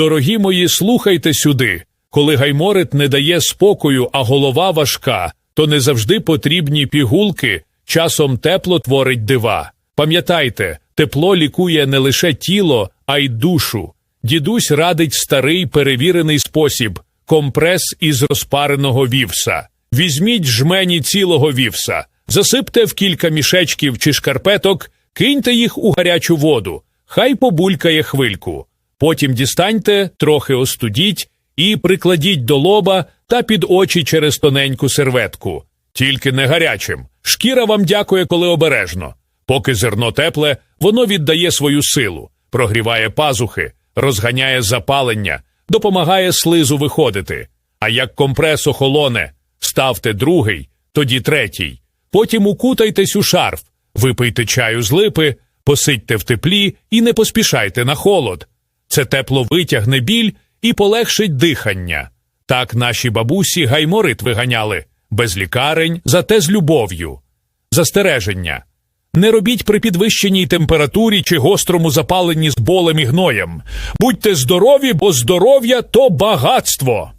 Дорогі мої, слухайте сюди. Коли гайморит не дає спокою, а голова важка, то не завжди потрібні пігулки, часом тепло творить дива. Пам'ятайте, тепло лікує не лише тіло, а й душу. Дідусь радить старий перевірений спосіб компрес із розпареного вівса. Візьміть жмені цілого вівса, засипте в кілька мішечків чи шкарпеток, киньте їх у гарячу воду, хай побулькає хвильку. Потім дістаньте, трохи остудіть і прикладіть до лоба та під очі через тоненьку серветку. Тільки не гарячим. Шкіра вам дякує, коли обережно. Поки зерно тепле, воно віддає свою силу, прогріває пазухи, розганяє запалення, допомагає слизу виходити. А як компрес охолоне, ставте другий, тоді третій. Потім укутайтесь у шарф, випийте чаю з липи, посидьте в теплі і не поспішайте на холод. Це тепло витягне біль і полегшить дихання. Так наші бабусі гайморит виганяли без лікарень, зате з любов'ю. Застереження. Не робіть при підвищеній температурі чи гострому запаленні з болем і гноєм. Будьте здорові, бо здоров'я то багатство.